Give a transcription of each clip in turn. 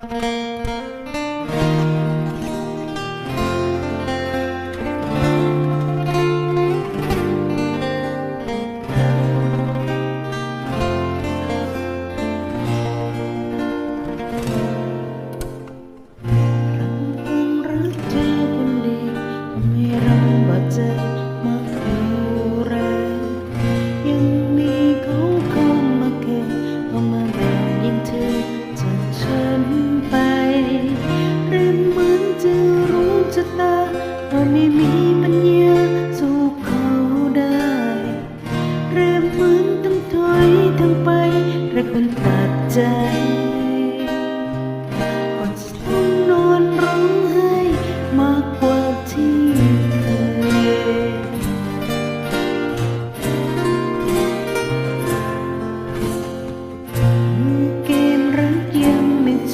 ยัง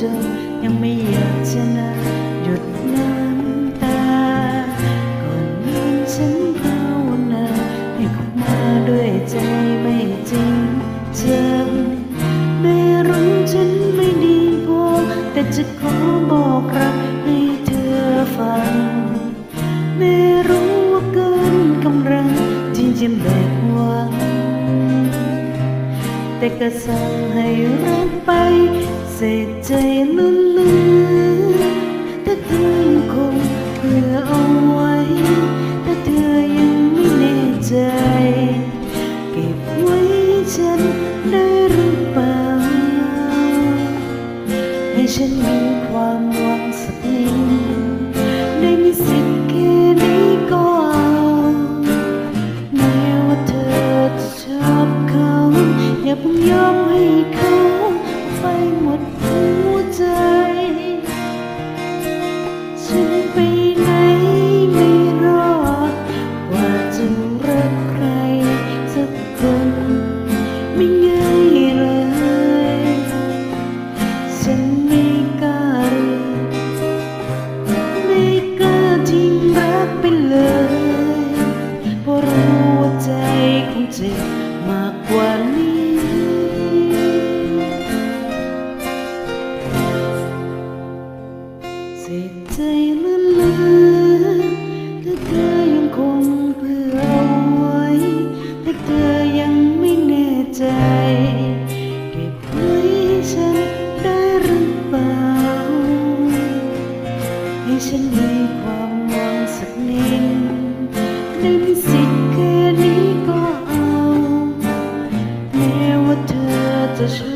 จบยังไม่อยากชนะหยุดน้ำตา ก่อนนี้ฉันภาวนาให้เขามาด้วยใจไม่จริงจังไม่รู้ฉันไม่ดีพอ แต่จะขอบอกรักให้เธอฟัง ไม่รู้ว่าเกินกำลังที่จะแบกหวังแต่ก็สั่งให้รักไป เสียใจลืมลืมถ้าเธอยังคงเพื่อเอาไว้ ถ้าเธอยังไม่แน่ใจ เก็บไว้ฉันได้หรือเปล่า ให้ฉันมีความหวังสักนิดได้มีสิทธิ์แค่นี้ก็เอาแม้ว่าเธอจะชอบเขา อย่าเพิ่งยอม ฉันได้หรือเปล่า ให้ฉันมีความหวังสักนิดได้มีสิทธิ์แค่นี้ก็เอาแม้ว่าเธอจะชอบ